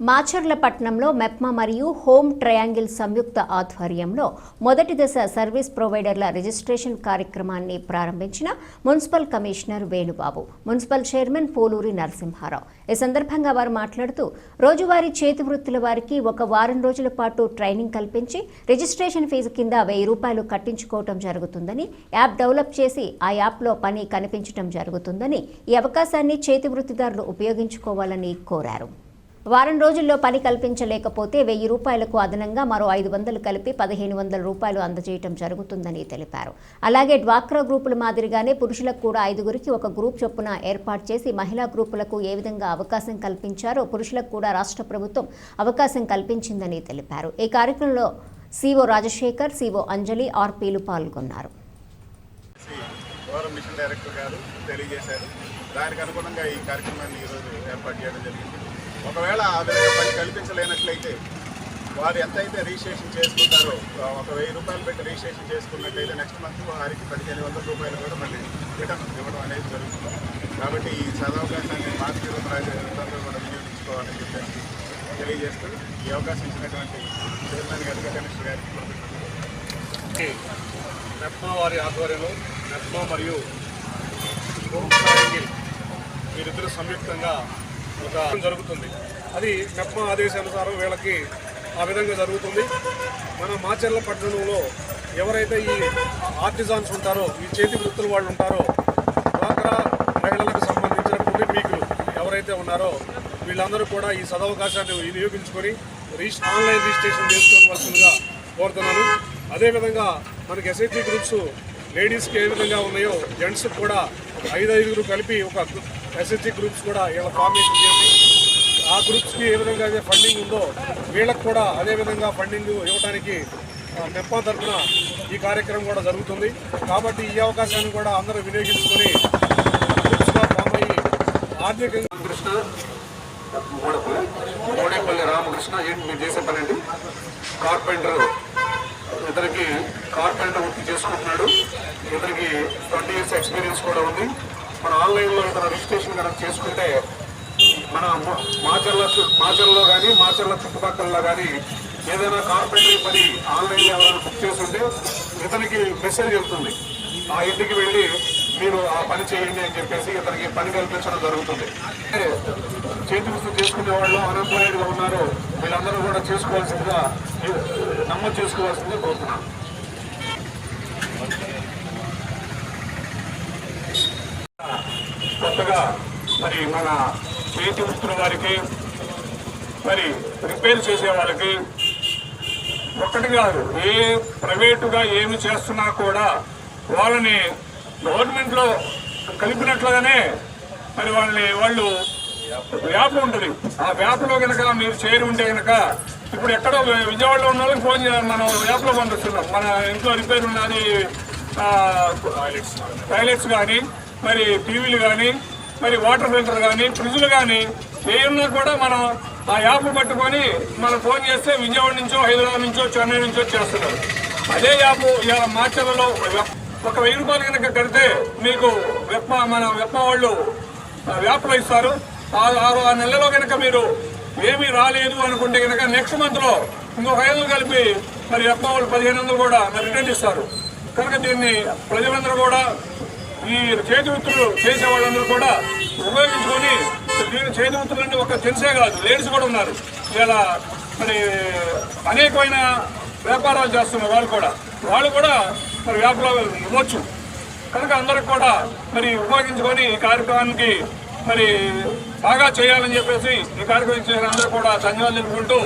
మాచర్లపట్నంలో మెప్మా మరియు home triangle సంయుక్త ఆధ్వర్యంలో మొదటి దశ సర్వీస్ ప్రొవైడర్ల రిజిస్ట్రేషన్ కార్యక్రమాన్ని ప్రారంభించిన municipal commissioner Venubabu municipal chairman Poluri Narasimharao. ఈ సందర్భంగా వారు మాట్లాడుతూ రోజువారీ చేతి వృత్తుల వారికి ఒక వారం రోజుల పాటు ట్రైనింగ్ కల్పించి రిజిస్ట్రేషన్ ఫీజు కింద వెయ్యి రూపాయలు కట్టించుకోవటం జరుగుతుందని యాప్ డెవలప్ చేసి ఆ యాప్లో పని కనిపించడం జరుగుతుందని ఈ అవకాశాన్ని చేతి వృత్తిదారులు ఉపయోగించుకోవాలని కోరారు. వారం రోజుల్లో పని కల్పించలేకపోతే వెయ్యి రూపాయలకు అదనంగా మరో ఐదు వందలు కలిపి పదిహేను వందల రూపాయలు అందజేయటం జరుగుతుందని తెలిపారు. అలాగే డ్వాక్రా గ్రూపుల మాదిరిగానే పురుషులకు కూడా ఐదుగురికి ఒక గ్రూప్ చొప్పున ఏర్పాటు చేసి మహిళా గ్రూపులకు ఏ విధంగా అవకాశం కల్పించారో పురుషులకు కూడా రాష్ట్ర ప్రభుత్వం అవకాశం కల్పించిందని తెలిపారు. ఈ కార్యక్రమంలో సిఓ రాజశేఖర్ సిఓ అంజలి ఆర్పీలు పాల్గొన్నారు. మిషన్ డైరెక్టర్ గారు తెలియజేశారు. దానికి అనుగుణంగా ఈ కార్యక్రమాన్ని ఈరోజు ఏర్పాటు చేయడం జరిగింది. ఒకవేళ ఆ విధంగా పని కల్పించలేనట్లయితే వారు ఎంతైతే రిజిస్ట్రేషన్ చేసుకుంటారో ఒక వెయ్యి రూపాయలు పెట్టి రిజిస్ట్రేషన్ చేసుకున్నట్లయితే నెక్స్ట్ మంత్ వారికి పదిహేను వందల రూపాయలు కూడా మళ్ళీ రిటర్న్ ఇవ్వడం అనేది జరుగుతుంది. కాబట్టి ఈ సదవకాశాన్ని మార్కెట్ రూపాయలు కూడా వినియోగించుకోవాలని చెప్పేసి తెలియజేస్తూ ఈ అవకాశం ఇచ్చినటువంటి చైర్మన్ గారికి కమిషనర్ గారికి నెప్మా వారి ఆధ్వర్యంలో మెప్మా మరియు హోమ్ సంయుక్తంగా ఒక జరుగుతుంది. అది మెప్మా ఆదేశానుసారం వీళ్ళకి ఆ విధంగా జరుగుతుంది. మన మాచర్ల పట్టణంలో ఎవరైతే ఈ ఆర్టిజాన్స్ ఉంటారో ఈ చేతి వృత్తుల వాళ్ళు ఉంటారో డ్వాక్రా మహిళలకు సంబంధించిన కుటుంబీకులు ఎవరైతే ఉన్నారో వీళ్ళందరూ కూడా ఈ సదవకాశాన్ని వినియోగించుకొని రిజిస్ ఆన్లైన్ రిజిస్ట్రేషన్ చేసుకోవాల్సిందిగా కోరుతున్నాను. అదేవిధంగా మనకి ఎస్ఐటీ గ్రూప్స్ లేడీస్కి ఏ విధంగా ఉన్నాయో జెంట్స్కి కూడా ఐదు ఐదుగురు కలిపి ఒక ఎస్ఎస్జి గ్రూప్స్ కూడా వీళ్ళ ఫార్మేషన్ చేసి ఆ గ్రూప్స్కి ఏ విధంగా అయితే ఫండింగ్ ఉందో వీళ్ళకు కూడా అదేవిధంగా ఫండింగ్ ఇవ్వడానికి మెప్పా తరఫున ఈ కార్యక్రమం కూడా జరుగుతుంది. కాబట్టి ఈ అవకాశాన్ని కూడా అందరూ వినియోగించుకొని గ్రూప్స్గా ఫామ్ అయ్యి ఆర్థికంగా కృష్ణ మోడేపల్లి రామకృష్ణ ఏంటి మీరు చేసే పని అండి కార్పెంటర్ ఇతనికి కార్పెంటర్ వృత్తి చేసుకుంటున్నాడు. ఇతనికి ట్వంటీ ఇయర్స్ ఎక్స్పీరియన్స్ కూడా ఉంది. మన ఆన్లైన్లో ఇతను రిజిస్ట్రేషన్ కనుక చేసుకుంటే మన మా- మాచర్ల మాచర్లో మాచర్లలో కానీ మాచర్ల చుట్టుపక్కలలో కానీ ఏదైనా కార్పెంటరీ పని ఆన్లైన్లో ఎవరైనా బుక్ చేస్తుంటే ఇతనికి మెసేజ్ వెళ్తుంది. ఆ ఇంటికి వెళ్ళి మీరు ఆ పని చేయండి అని చెప్పేసి ఇతనికి పని కల్పించడం జరుగుతుంది. అంటే చేతి వృత్తి చేసుకునే వాళ్ళు అన్ఎంప్లాయిడ్గా ఉన్నారు. వీళ్ళందరూ కూడా చేసుకోవాల్సిందిగా నమోదు చేసుకోవాల్సిందిగా కోరుతున్నాను. కొత్తగా మరి మన చేతి వృత్తుల వారికి మరి రిపేర్ చేసే వాళ్ళకి ఒక్కటి కాదు ఏ ప్రైవేటుగా ఏమి చేస్తున్నా కూడా వాళ్ళని గవర్నమెంట్లో కలిపినట్లుగానే మరి వాళ్ళని వాళ్ళు వ్యాప్ ఉంటుంది. ఆ వ్యాప్లో కనుక మీరు చేరి ఉంటే కనుక ఇప్పుడు ఎక్కడో విజయవాడలో ఉన్న వాళ్ళకి ఫోన్ చేయాలి. మనం వ్యాప్లో పంపిస్తున్నాం. మన ఇంట్లో రిపేర్ ఉన్నది టాయిలెట్స్ కానీ మరి టీవీలు కానీ మరి వాటర్ ఫిల్టర్ కానీ ఫ్రిడ్జ్లు కానీ ఏ ఉన్నా కూడా మనం ఆ యాప్ పట్టుకొని మనం ఫోన్ చేస్తే విజయవాడ నుంచో హైదరాబాద్ నుంచో చెన్నై నుంచో చేస్తున్నారు. అదే యాప్ ఇలా మార్చలలో ఒక వెయ్యి రూపాయలు కనుక కడితే మీకు వెప్ప మన వెప్ప వాళ్ళు వ్యాప్లో ఇస్తారు. ఆ ఆ- నెలలో కనుక మీరు ఏమీ రాలేదు అనుకుంటే కనుక నెక్స్ట్ మంత్లో ఇంకొక ఐదు వందలు కలిపి మరి వెప్ప వాళ్ళు పదిహేను వందలు కూడా మరి రిటర్న్ ఇస్తారు. కనుక దీన్ని ప్రజలందరూ కూడా ఈ చేతి వృత్తులు చేసే వాళ్ళందరూ కూడా ఉపయోగించుకొని దీని చేతి వృత్తులు అంటే ఒక తెలిసే కాదు లేడీస్ కూడా ఉన్నారు. ఇలా మరి అనేకమైన వ్యాపారాలు చేస్తున్నారు వాళ్ళు కూడా వాళ్ళు కూడా మరి వ్యాపారాలు ఇవ్వచ్చు. కనుక అందరికి కూడా మరి ఉపయోగించుకొని ఈ కార్యక్రమానికి మరి బాగా చేయాలని చెప్పేసి ఈ కార్యక్రమం చేసిన అందరూ కూడా ధన్యవాదాలు తెలుపుకుంటూ